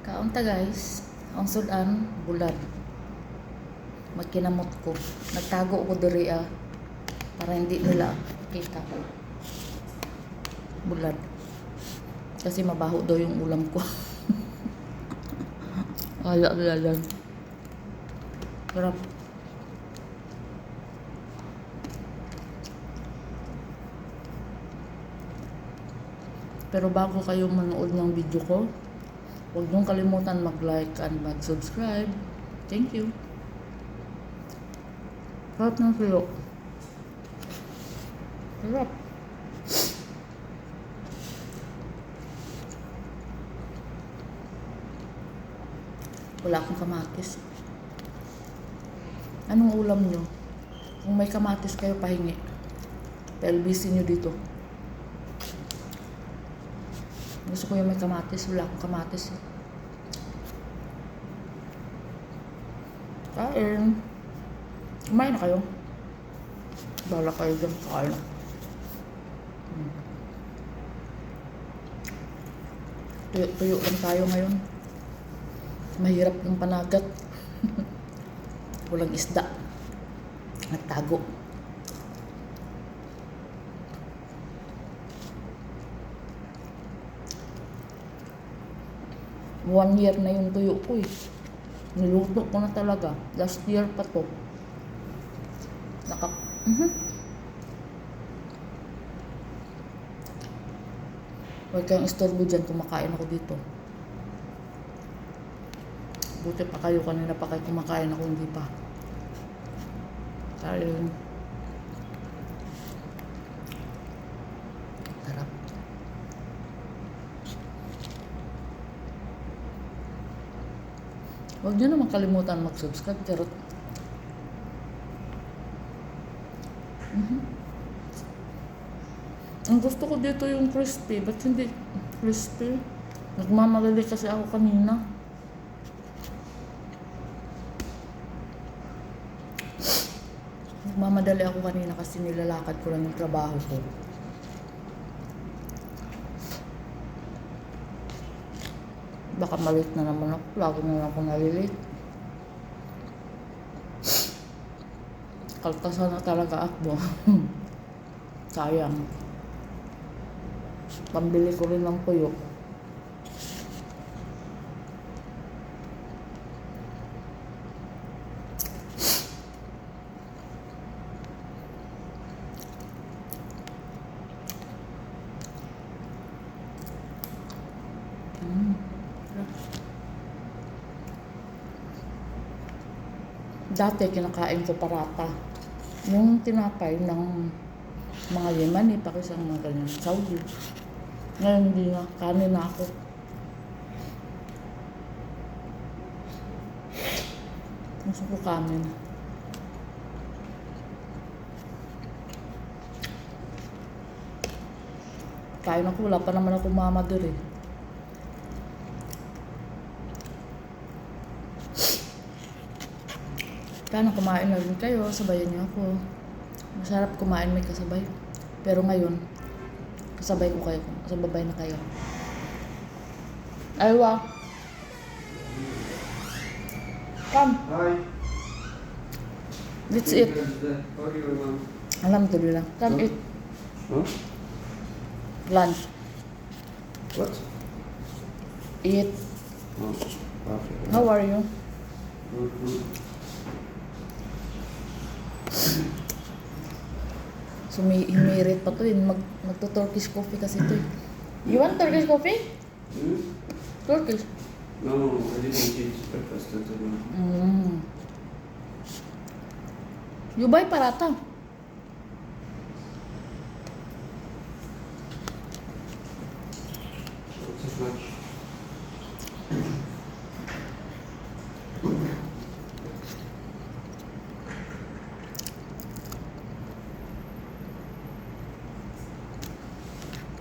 Kaunta guys, ang sudan, bulad. Magkinamot ko. Nagtago ko diri ah. Para hindi nila kita. Bulad. Kasi mabaho daw yung ulam ko. Ala ala Sarap. Pero bago kayo manood ng video ko, huwag niyong kalimutan mag-like and mag-subscribe. Thank you. Sarap ng tuyo. Sarap. Wala akong kamatis. Anong ulam nyo? Kung may kamatis kayo, pahingi. Pelvisin nyo dito. Gusto ko yung may kamatis. Wala akong kamatis eh. Kain. Kumain na kayo. Bala kayo dyan. Kain. Hmm. Tuyo, tuyo lang tayo ngayon. Mahirap yung panagat. Walang isda. Nagtago. One year na yung tuyo ko eh. Niluto ko na talaga. Last year pa to. Naka... Mhm. Huwag kayong istorbo dyan. Kumakain ako dito. Buti pa kayo kanina pa kayo kumakain ako hindi pa. Ayun. Sarap. Huwag niyo naman kalimutan mag-subscribe. Charot. Mhm. Ang gusto ko dito yung crispy. Ba't hindi crispy? Nagmamadali kasi ako kanina. Nagmamadali ako kanina kasi nilalakad ko lang yung trabaho ko. Baka malit na naman ako. Lagi na ako nalilate. Kaltasan na talaga ako. Sayang. Pambili ko rin ng tuyo. Mm. Dati kinakain ko parata. Yung tinapay ng mga Yemeni, pakisang mga ganyan, Saudi. Ngayon hindi na, kanin na ako. Gusto ko kanin. Kain ako, wala pa naman ako mama doon eh. Sana kumain na rin kayo, sabayan niyo ako. Masarap kumain may kasabay. Pero ngayon, kasabay ko kayo, kasabay na kayo. Aywa. Come, Hi. let's eat. Alhamdulillah. Come Huh? eat. Huh? Lunch. What? Eat. Oh. How are you? Good, good. Sumimirit pa to eh. Mag, magto-Turkish coffee kasi to eh. You want Turkish coffee? Hmm? Turkish. No, I didn't eat breakfast now. Mm. You buy parata.